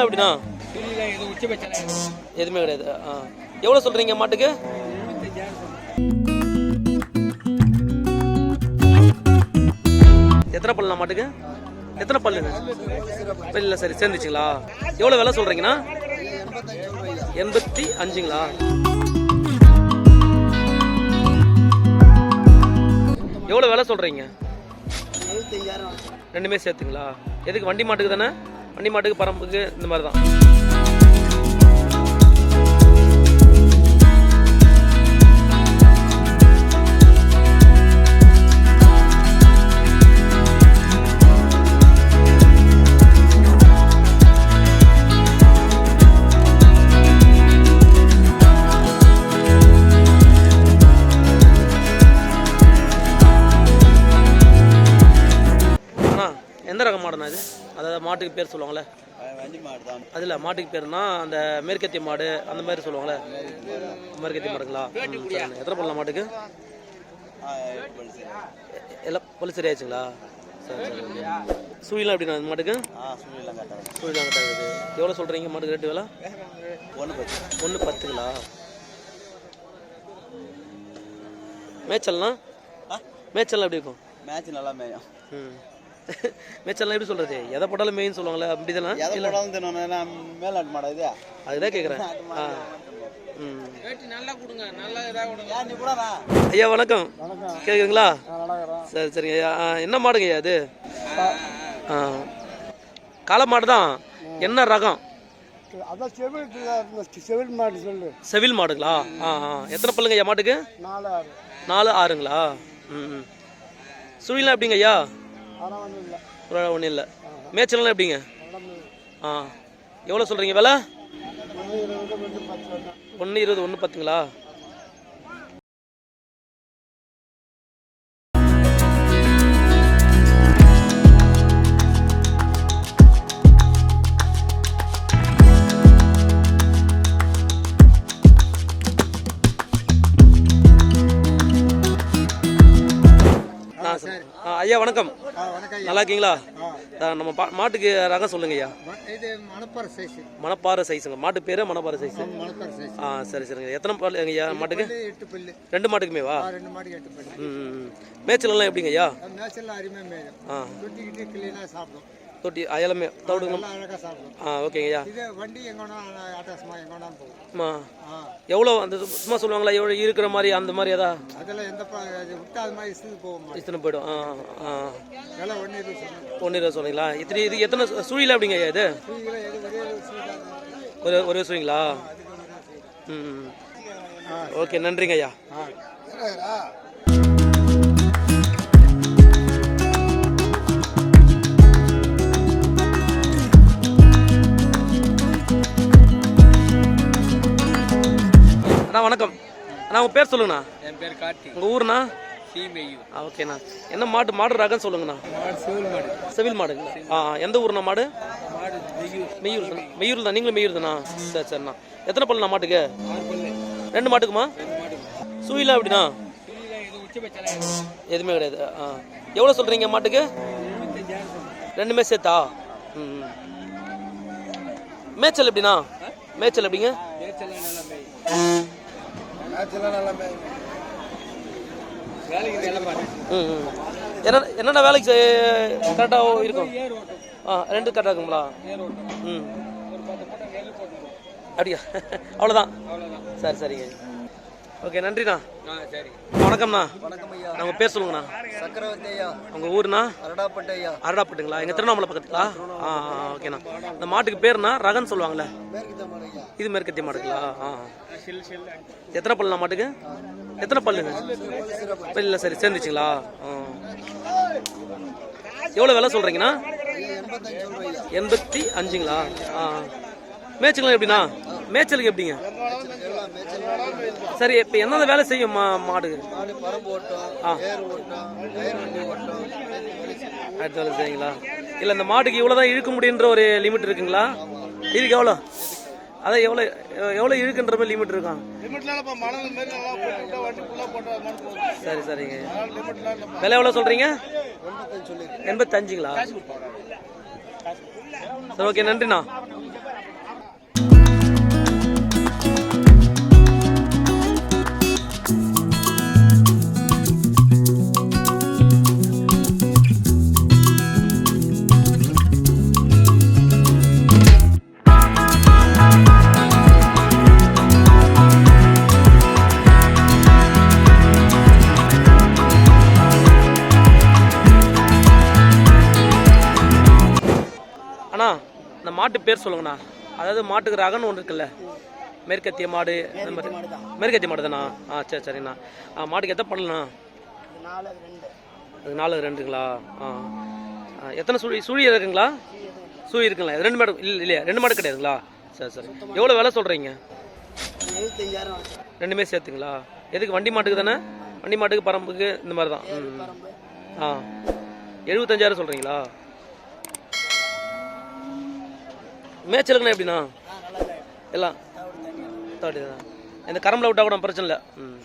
சுழிலாம் எப்படிண்ணா எதுவுமே கிடையாது. ஆ. எவ்வளோ சொல்கிறீங்க மாட்டுக்கு? எத்தனை பல்லுண்ணா மாட்டுக்கு? எத்தனை பல்லுங்க இல்லை சரி சேர்ந்துச்சுங்களா? எவ்வளோ விலை சொல்கிறீங்கண்ணா எண்பத்தி அஞ்சுங்களா? எவ்வளோ விலை சொல்கிறீங்க ரெண்டுமே சேர்த்துங்களா? எதுக்கு வண்டி மாட்டுக்கு தானே? வண்டி மாட்டுக்கு பரம்புக்கு இந்த மாதிரி தான் எந்த ரகம் மாடனா இது? அதாவது மாட்டுக்கு பேர் சொல்லுவாங்களே அதில் மாட்டுக்கு பேருனா அந்த மேற்கத்திய மாடு அந்த மாதிரி சொல்லுவாங்களே மேற்கத்திய மாடுங்களா. எத்தனை பல்லா மாட்டுக்கு? எல்லாம் பல்லு சரியாச்சுங்களா சரி சரி சூழிலாம் எப்படிண்ணா இந்த மாட்டுக்கு? சூழிலாம் கட்டாகுது எவ்வளோ சொல்கிறீங்க மாட்டுக்கு ரேட்டு விலை? ஒன்று பத்து ஒன்று பத்துங்களா மேய்ச்சல்னா மேய்ச்சல்லாம் எப்படி இருக்கும்? மேட்ச் நல்லா மேயும். ம். மேய்ச்சல்லாம் எப்படி சொல்கிறது எதை போட்டாலும் மேய்ன்னு சொல்லுவாங்களே அப்படி தானே எதை போடாலும் தினம் மேலாட்டு மாடா இது? அதுதான் கேட்குறேன் ஆ. ம். ரேட்டு நல்லா கொடுங்க நல்லா இதாக கொடுங்க. ஏன் நீ கூடண்ணா ஐயா வணக்கம். கேட்குதுங்களா சரி சரிங்க. ஐயா ஆ, என்ன மாடுங்க ஐயா அது காளை மாடு தான் என்ன ரகம்? அதான் செவில் செவில் மாடு சொல்லு. செவில் மாடுங்களா? ஆ ஆ. எத்தனை பல்லுங்க ஐயா மாட்டுக்கு? நாலு ஆறு. நாலு ஆறுங்களா? ம் ம். சுழிலாம் எப்படிங்க ஐயா ஒரு ஒன்றும் இல்லை. மேய்ச்சல்லாம் எப்படிங்க? ஆ. எவ்வளோ சொல்கிறீங்க விலை? ஒன்று இருபது ஒன்று பத்துங்களா? ஆ, ஐயா வணக்கம். நல்லா இருக்கீங்களா? நம்ம மாட்டுக்கு ரகம் சொல்லுங்க ஐயா. மணப்பாறை சைஸ் மணப்பாறை சைஸுங்க மாட்டு பேரு மணப்பாறை சைஸ் ஆ சரி சரிங்க. எத்தனை பல்லு ஐயா மாட்டுக்கு? ரெண்டு மாட்டுக்குமே வா ஆ, ரெண்டு மாடு எட்டு பல்லு. ம் ம், ம். மேய்ச்சலெல்லாம் எப்படிங்க ஐயா? ஆ. தொட்டி அயலமே தவிடுங்க. ஆ ஓகேங்க ஐயா. இது வண்டி எங்கே வேணா ஆட்டாசமாக எங்கே வேணாலும் போகும் அம்மா எவ்வளோ அந்த சும்மா சொல்லுவாங்களா எவ்வளோ இருக்கிற மாதிரி அந்த மாதிரி ஏதா? அதெல்லாம் எந்த இத்தனை போயிடும். ஆ ஆ. ஒன்று இருபது சொன்னீங்களா? இத்தனை இது எத்தனை சுழியில் எப்படிங்க ஐயா இது? எது ஒரே ஒரு சுழிங்களா? ம் ம். ஓகே நன்றிங்க ஐயா. வணக்கம். அண்ணா உங்கள் பேர் சொல்லுங்கண்ணா. என் பேர் கார்த்தி. உங்கள் ஊர்ண்ணா? சீமையூர். ஓகேண்ணா. என்ன மாட்டு மாடு ரகம் சொல்லுங்கண்ணா. மாடு சிவில் மாடு. செவில் மாடுங்களா? ஆ எந்த ஊர்ண்ணா மாடு? மாடு மெய்யூர் தானே? மெய்யூர் தான் நீங்களும் மெய்யூர் தானா? சரி சரிண்ணா. எத்தனை பல்லுண்ணா மாட்டுக்கு? ரெண்டு மாட்டுக்குமா? மாடு சூயிலாம் எப்படிண்ணா? எதுவுமே கிடையாது. ஆ. எவ்வளோ சொல்கிறீங்க மாட்டுக்கு? ரெண்டுமே சேர்த்தா? ம் ம். மேய்ச்சல் எப்படிண்ணா? மேய்ச்சல் எப்படிங்க? என்ன என்னென்ன வேலைக்கு கரெக்டாக இருக்கும்? ஆ ரெண்டு கரெக்டாக இருக்குங்களா? ம். அப்படியா? அவ்வளோதான். சரி சரிங்க. ஓகே நன்றிண்ணா. சரி. வணக்கம்ண்ணா. வணக்கம் ஐயா. உங்கள் பேர் சொல்லுங்கண்ணா. சக்கரவர்த்தி ஐயா உங்கள் ஊருண்ணா? அரடாப்பட்டு ஐயா அரடாப்பட்டுங்களா? எங்கள் திருவண்ணாமலை பக்கத்துங்களா ஆ ஓகேண்ணா. இந்த மாட்டுக்கு மேற்கு தமிழ் ஐயா இது மேற்கத்திய மாட்டுங்களா ஆ எத்தனை பல்லுண்ணா மாட்டுக்கு? எத்தனை பல்லுங்க இல்லை சரி சேர்ந்துச்சுங்களா? ஆ. எவ்வளோ விலை சொல்கிறீங்கண்ணா எண்பத்தி அஞ்சுங்களா? ஆ. மேய்ச்சல்லாம் எப்படிண்ணா? மேய்ச்சலுக்கு எப்படிங்க? சரி இப்போ என்னென்ன வேலை செய்யும் மா மாடு? ஆ. அடுத்த வேலை செய்யுங்களா இல்லை இந்த மாட்டுக்கு இவ்வளோ தான் இழுக்க முடியுன்ற ஒரு லிமிட் இருக்குங்களா? இதுக்கு எவ்வளோ? அதான் எவ்வளோ எவ்வளோ இழுக்குன்ற மாதிரி லிமிட் இருக்கான் சரி சரிங்க. விலை எவ்வளோ சொல்கிறீங்க எண்பத்தஞ்சுங்களா? சரி ஓகே நன்றிண்ணா. மாட்டு பேர் சொல்லுங்கண்ணா. அதாவது மாட்டுக்கு ரகன்னு ஒன்று இருக்குல்ல. மேற்கத்திய மாடு அந்த மாதிரி. மேற்கத்திய மாடு தானா ஆ சரி சரிண்ணா. ஆ மாட்டுக்கு எத்தனை பண்ணலண்ணா அது நாலு ரெண்டுங்களா? ஆ எத்தனை சுழி சுழி இருக்குங்களா? சுழி இருக்குங்களா? இது ரெண்டு மாடு இல்லை இல்லையா? ரெண்டு மாடு கிடையாதுங்களா? சரி சரி. எவ்வளோ விலை சொல்கிறீங்க ரெண்டுமே சேர்த்துங்களா? எதுக்கு வண்டி மாட்டுக்கு தானே? வண்டி மாட்டுக்கு பரம்புக்கு இந்த மாதிரி தான் ஆ. எழுபத்தஞ்சாயிரம் சொல்கிறீங்களா மேய்ச்சலுக்குண்ணா எப்படிண்ணா? எல்லாம்? தாடி தான் இந்த கரம்பில் விட்டா கூட பிரச்சனை இல்லை. ம்.